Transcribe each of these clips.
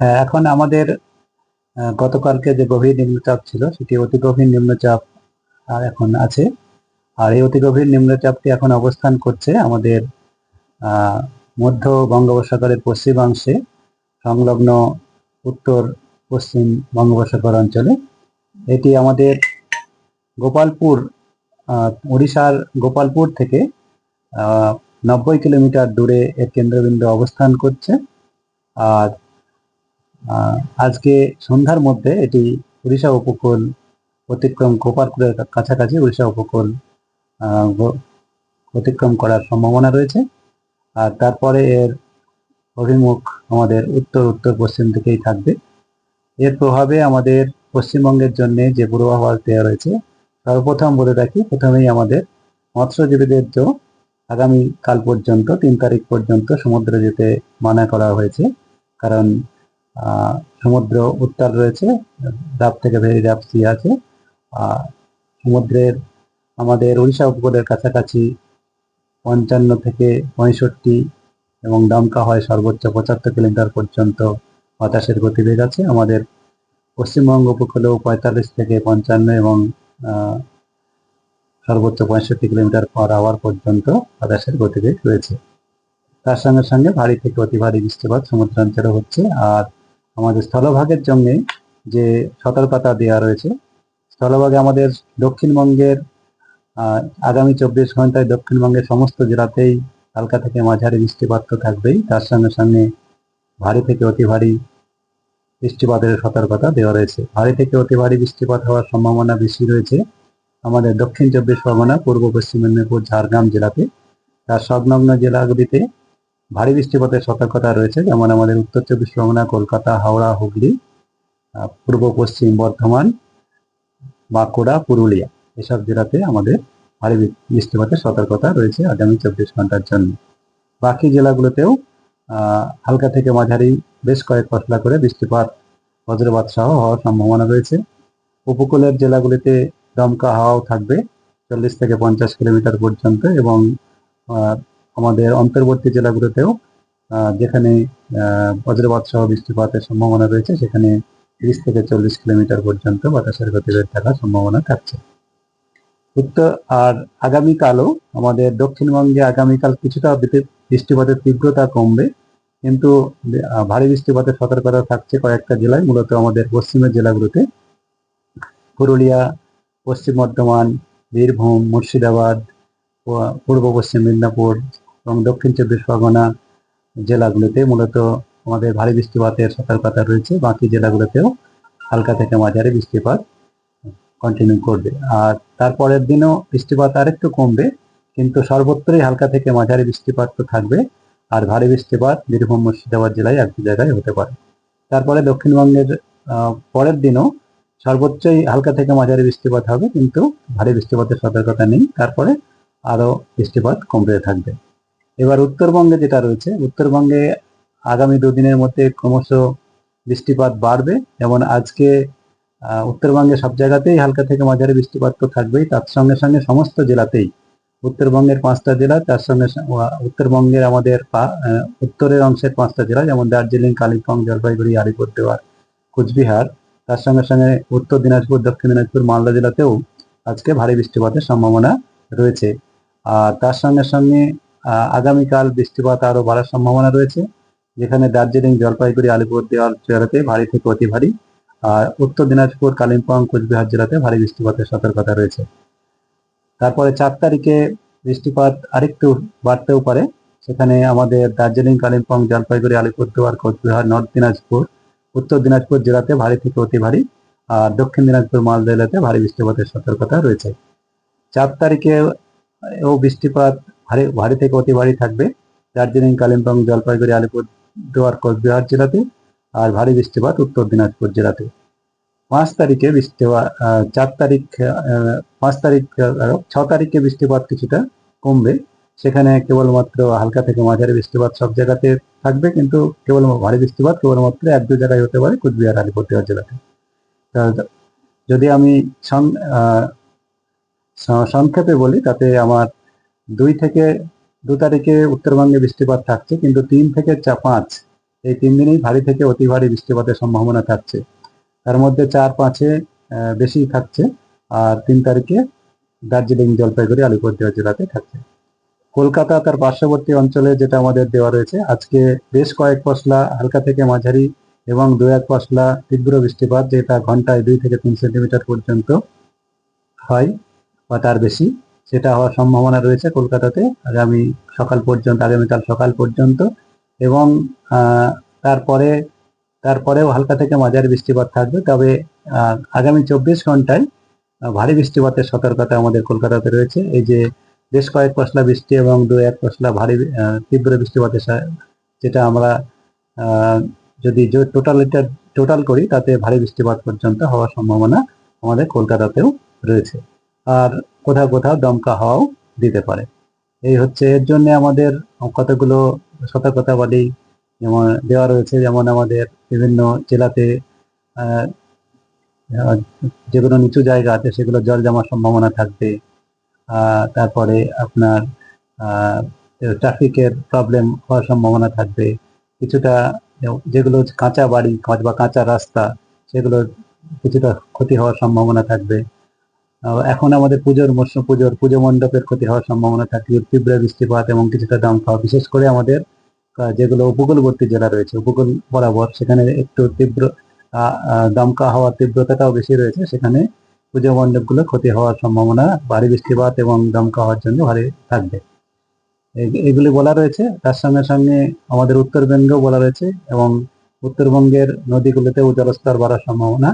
হ্যাঁ এখন আমাদের গতকালকে যে গভীর নিম্নচাপ ছিল, সেটি অতি গভীর নিম্নচাপ আর এখন আছে। আর এই অতি গভীর নিম্নচাপটি এখন অবস্থান করছে আমাদের মধ্য বঙ্গোপসাগরের পশ্চিমাংশে, সংলগ্ন উত্তর পশ্চিম বঙ্গোপসাগর অঞ্চলে। এটি আমাদের গোপালপুর উড়িষ্যার গোপালপুর থেকে নব্বই কিলোমিটার দূরে এর কেন্দ্রবিন্দু অবস্থান করছে। আর আজকে সন্ধ্যার মধ্যে এটি উড়িষ্যা উপকূল অতিক্রম গোপালপুরের কাছাকাছি উড়িষ্যা উপকূল অতিক্রম করার সম্ভাবনা রয়েছে। আর তারপরে এর অভিমুখ আমাদের উত্তর উত্তর, পশ্চিম দিকেই থাকবে। এর প্রভাবে আমাদের পশ্চিমবঙ্গের জন্য যে পূর্বাভাস দেওয়া রয়েছে, সর্বপ্রথম বলে রাখি, প্রথমেই আমাদের মৎস্যজীবীদের জন্য আগামী কাল পর্যন্ত, তিন তারিখ পর্যন্ত সমুদ্রে যেতে মানা করা হয়েছে। কারণ সমুদ্র উত্তাল রয়েছে ডাব থেকে ভেরি ডাব সি আছে। আর সমুদ্রের, আমাদের উড়িষ্যা উপকূলের কাছাকাছি পঞ্চান্ন থেকে পঁয়ষট্টি এবং দমকা হয় সর্বোচ্চ পঁচাত্তর কিলোমিটার পর্যন্ত বাতাসের গতিবেগ আছে। আমাদের পশ্চিমবঙ্গ উপকূলেও পঁয়তাল্লিশ থেকে পঞ্চান্ন এবং সর্বোচ্চ পঁয়ষট্টি কিলোমিটার পার আওয়ার পর্যন্ত বাতাসের গতিবেগ রয়েছে। তার সঙ্গে সঙ্গে ভারী থেকে অতি ভারী বৃষ্টিপাত সমুদ্রাঞ্চলে হচ্ছে। আর আমাদের স্থলভাগের জন্য যে সতর্কতা দেওয়া রয়েছে। স্থলভাগে আমাদের দক্ষিণবঙ্গের আগামী চব্বিশ ঘন্টায় দক্ষিণবঙ্গের সমস্ত জেলাতেই হালকা থেকে মাঝারি বৃষ্টিপাত তো থাকবেই। তার সঙ্গে সঙ্গে ভারী থেকে অতি ভারী বৃষ্টিপাতের সতর্কতা দেওয়া রয়েছে। ভারী থেকে অতি ভারী বৃষ্টিপাত হওয়ার সম্ভাবনা বেশি রয়েছে আমাদের দক্ষিণ চব্বিশ পরগনা, পূর্ব পশ্চিম মেদিনীপুর, ঝাড়গ্রাম জেলাতে। তার সংলগ্ন জেলাগুলিতে ভারী বৃষ্টিপাতের সতর্কতা রয়েছে, যেমন আমাদের উত্তর চব্বিশ পরগনা, কলকাতা, হাওড়া, হুগলি পূর্ব, পশ্চিম বর্ধমান, বাঁকুড়া, পুরুলিয়া। এসব জেলাতে আমাদের ভারী বৃষ্টিপাতের সতর্কতা রয়েছে আগামী চব্বিশ ঘণ্টার জন্য। বাকি জেলাগুলোতেও হালকা থেকে মাঝারি বেশ কয়েক ফসলা করে বৃষ্টিপাত, বজ্রপাত সহ হওয়ার সম্ভাবনা রয়েছে। উপকূলের জেলাগুলিতে দমকা হাওয়াও থাকবে, চল্লিশ থেকে পঞ্চাশ কিলোমিটার পর্যন্ত এবং আমাদের অন্তর্বর্তী জেলাগুলোতেও যেখানে বজ্রপাত সহ বৃষ্টিপাতের সম্ভাবনা রয়েছে, সেখানে তিরিশ থেকে চল্লিশ কিলোমিটার পর্যন্ত বাতাসের গতিবেগ থাকার সম্ভাবনা থাকছে। উত্তর আর আগামীকালও আমাদের দক্ষিণবঙ্গে আগামীকাল কিছুটা বৃষ্টিপাতের তীব্রতা কমবে, কিন্তু ভারী বৃষ্টিপাতের সতর্কতা থাকছে কয়েকটা জেলায়, মূলত আমাদের পশ্চিমের জেলাগুলোতে। পুরুলিয়া, পশ্চিম বর্ধমান, বীরভূম, মুর্শিদাবাদ পূর্ব পশ্চিম মেদিনীপুর এবং দক্ষিণ চব্বিশ পরগনা জেলাগুলোতে মূলত আমাদের ভারী বৃষ্টিপাতের সতর্কতা রয়েছে। বাকি জেলাগুলোতেও হালকা থেকে মাঝারি বৃষ্টিপাত কন্টিনিউ করবে। আর তারপরের দিনও বৃষ্টিপাত আরেকটু কমবে, কিন্তু সর্বত্রই হালকা থেকে মাঝারি বৃষ্টিপাত তো থাকবে। আর ভারী বৃষ্টিপাত বীরভূম, মুর্শিদাবাদ জেলায় এক জায়গায় হতে পারে। তারপরে দক্ষিণবঙ্গের পরের দিনও সর্বোচ্চই হালকা থেকে মাঝারি বৃষ্টিপাত হবে, কিন্তু ভারী বৃষ্টিপাতের সতর্কতা নেই। তারপরে আরও বৃষ্টিপাত কমতে থাকবে। এবার উত্তরবঙ্গে যেটা রয়েছে, উত্তরবঙ্গে আগামী দুদিনের মধ্যে ক্রমশ বৃষ্টিপাত বাড়বে। যেমন আজকে উত্তরবঙ্গে সব জায়গাতেই হালকা থেকে মাঝারি বৃষ্টিপাত তো থাকবেই। তার সঙ্গে সঙ্গে সমস্ত জেলাতেই, উত্তরবঙ্গের পাঁচটা জেলা, তার সঙ্গে উত্তরবঙ্গের আমাদের উত্তরের অংশের পাঁচটা জেলা, যেমন দার্জিলিং, কালিম্পং, জলপাইগুড়ি, আলিপুরদুয়ার, কুচবিহার। তার সঙ্গে সঙ্গে উত্তর দিনাজপুর, দক্ষিণ দিনাজপুর, মালদা জেলাতেও আজকে ভারী বৃষ্টিপাতের সম্ভাবনা রয়েছে। আর তার সঙ্গে সঙ্গে আগামীকাল বৃষ্টিপাত আরও বাড়ার সম্ভাবনা রয়েছে, যেখানে দার্জিলিং, জলপাইগুড়ি আলিপুরদুয়ার জেলাতে ভারী থেকে অতি ভারী, আর উত্তর দিনাজপুর, কালিম্পং, কোচবিহার জেলাতে ভারী বৃষ্টিপাতের সতর্কতা রয়েছে। তারপরে চার তারিখে বৃষ্টিপাত আরেকটু বাড়তেও পারে, সেখানে আমাদের দার্জিলিং, কালিম্পং, জলপাইগুড়ি আলিপুরদুয়ার কোচবিহার, নর্থ দিনাজপুর, উত্তর দিনাজপুর জেলাতে ভারী থেকে অতি ভারী, আর দক্ষিণ দিনাজপুর, মালদা জেলাতে ভারী বৃষ্টিপাতের সতর্কতা রয়েছে। চার তারিখে ও বৃষ্টিপাত ভারী ভারী থেকে অতি ভারী থাকবে। দার্জিলিং, কালিম্পং, জলপাইগুড়ি, আলিপুরদুয়ার, কোচবিহার জেলাতে আর ভারী বৃষ্টিপাত উত্তর দিনাজপুর জেলাতে। পাঁচ তারিখে বৃষ্টিপাত চার তারিখ পাঁচ তারিখ ছ তারিখে বৃষ্টিপাত কিছুটা কমবে। সেখানে কেবলমাত্র হালকা থেকে মাঝারি বৃষ্টিপাত সব জায়গাতে থাকবে, কিন্তু কেবল, ভারী বৃষ্টিপাত কেবলমাত্র এক, দু জায়গায় হতে পারে কুচবিহার, আলিপুরদুয়ার জেলাতে। যদি আমি সংক্ষেপে বলি, তাতে আমার দুই থেকে, দু তারিখে উত্তরবঙ্গে বৃষ্টিপাত থাকছে, কিন্তু তিন থেকে চা পাঁচ, এই তিন দিনেই ভারী থেকে অতি ভারী বৃষ্টিপাতের সম্ভাবনা থাকছে। তার মধ্যে চার পাঁচে বেশি থাকছে, আর তিন তারিখে দার্জিলিং জলপাইগুড়ি, আলিপুরদুয়ার জেলাতে থাকছে। কলকাতা তার পার্শ্ববর্তী অঞ্চলে যেটা আমাদের দেওয়া রয়েছে, আজকে বেশ কয়েক পশলা হালকা থেকে মাঝারি এবং দু এক পশলা তীব্র বৃষ্টিপাত, যেটা ঘন্টায় দুই থেকে তিন সেন্টিমিটার পর্যন্ত হয় বা তার বেশি। সেটা হওয়ার সম্ভাবনা রয়েছে কলকাতাতে আগামী সকাল পর্যন্ত, আগামীকাল সকাল পর্যন্ত। এবং তারপরে, তারপরেও হালকা থেকে মাঝারি বৃষ্টিপাত থাকবে। তবে আগামী চব্বিশ ঘন্টায় ভারী বৃষ্টিপাতের সতর্কতা আমাদের কলকাতাতে রয়েছে। এই যে বেশ কয়েক পশলা বৃষ্টি এবং দু এক পশলা ভারী তীব্র বৃষ্টিপাতের যেটা আমরা যদি টোটালিটা, টোটাল করি, তাতে ভারী বৃষ্টিপাত পর্যন্ত হওয়ার সম্ভাবনা আমাদের কলকাতাতেও রয়েছে। আর কোথাও কোথাও দমকা হাওয়াও দিতে পারে। এই হচ্ছে, এর জন্য আমাদের কতগুলো সতর্কতাবলী যেমন দেওয়া রয়েছে, যেমন আমাদের বিভিন্ন জেলাতে যেগুলো নিচু জায়গা আছে, সেগুলো জল জমার সম্ভাবনা থাকবে। তারপরে আপনার ট্রাফিকের প্রবলেম হওয়ার সম্ভাবনা থাকবে। কিছুটা, যেগুলো কাঁচা বাড়ি বা কাঁচা রাস্তা সেগুলো কিছুটা ক্ষতি হওয়ার সম্ভাবনা থাকবে। এখন আমাদের পুজোর মরশুম পুজোর পুজো মণ্ডপের ক্ষতি হওয়ার সম্ভাবনা থাকে তীব্র বৃষ্টিপাত এবং কিছুটা দাম খাওয়া, বিশেষ করে আমাদের যেগুলো উপকূলবর্তী জেলা রয়েছে, উপকূল বরাবর, সেখানে একটু তীব্র দমকা হওয়ার তীব্রতাটাও বেশি রয়েছে, সেখানে পুজো মণ্ডপগুলো ক্ষতি হওয়ার সম্ভাবনা, ভারী বৃষ্টিপাত এবং দমকা হওয়ার জন্য ভারী থাকবে। এগুলি বলা রয়েছে, তার সঙ্গে সঙ্গে আমাদের উত্তরবঙ্গেও বলা রয়েছে এবং উত্তরবঙ্গের নদীগুলোতেও জলস্তর বাড়ার সম্ভাবনা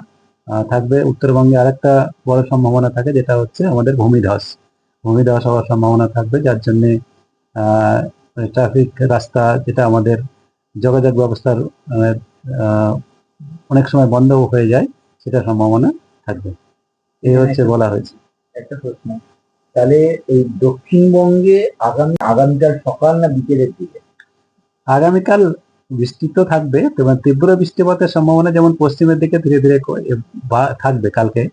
থাকবে। উত্তরবঙ্গে আরেকটা বড় সম্ভাবনা থাকে যেটা হচ্ছে আমাদের ভূমিধস। ভূমিধস হওয়ার সম্ভাবনা থাকবে যার জন্য ট্রাফিক রাস্তা যেটা আমাদের যোগাযোগ ব্যবস্থার অনেক সময় বন্ধ হয়ে যায় সেটা সম্ভাবনা থাকবে। এই হচ্ছে বলা হয়েছে। একটা প্রশ্ন। তাহলে এই দক্ষিণবঙ্গে আগামী আগামীকাল সকাল না বিকেলের দিকে? আগামীকাল বৃষ্টি তো থাকবে তবে তীব্র বৃষ্টিপাতের সম্ভাবনা যেমন পশ্চিমের দিকে ধীরে ধীরে বা- থাকবে কালকে।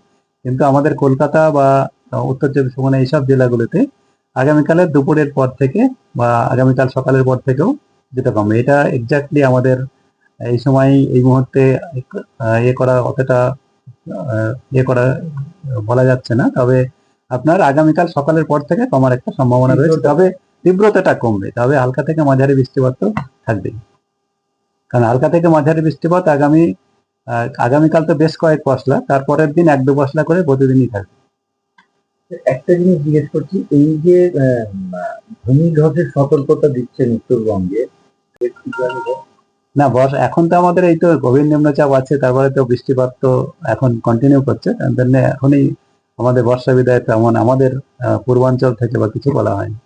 কিন্তু আমাদের কলকাতা বা উত্তর চব্বিশ পরগনা এইসব জেলাগুলোতে আগামীকালের দুপুরের পর থেকে বা আগামীকাল সকালের পর থেকেও যেতে কমবে এটা এক্স্যাক্টলি আমাদের এই সময় এই মুহূর্তে ইয়ে করা অতটা ইয়ে করা বলা যাচ্ছে না। তবে আপনার আগামীকাল সকালের পর থেকে কমার একটা সম্ভাবনা রয়েছে। তবে তীব্রতাটা কমবে। তবে হালকা থেকে মাঝারি বৃষ্টিপাত তো থাকবেই। কারণ হালকা থেকে মাঝারি বৃষ্টিপাত আগামী আগামীকাল তো বেশ কয়েক পশলা তারপরের দিন এক দু পশলা করে প্রতিদিনই থাকবে একটা জিনিস জিজ্ঞেস করছি এই যে ভূমিধসের সতর্কতা দিচ্ছেন উত্তরবঙ্গে? না বর্ষ এখন তো আমাদের এই তো গভীর নিম্নচাপ আছে তারপরে তো বৃষ্টিপাত তো এখন কন্টিনিউ করছে তার জন্য এখনই আমাদের বর্ষা বিদায় তেমন আমাদের পূর্বাঞ্চল থেকে বা কিছু বলা হয়নি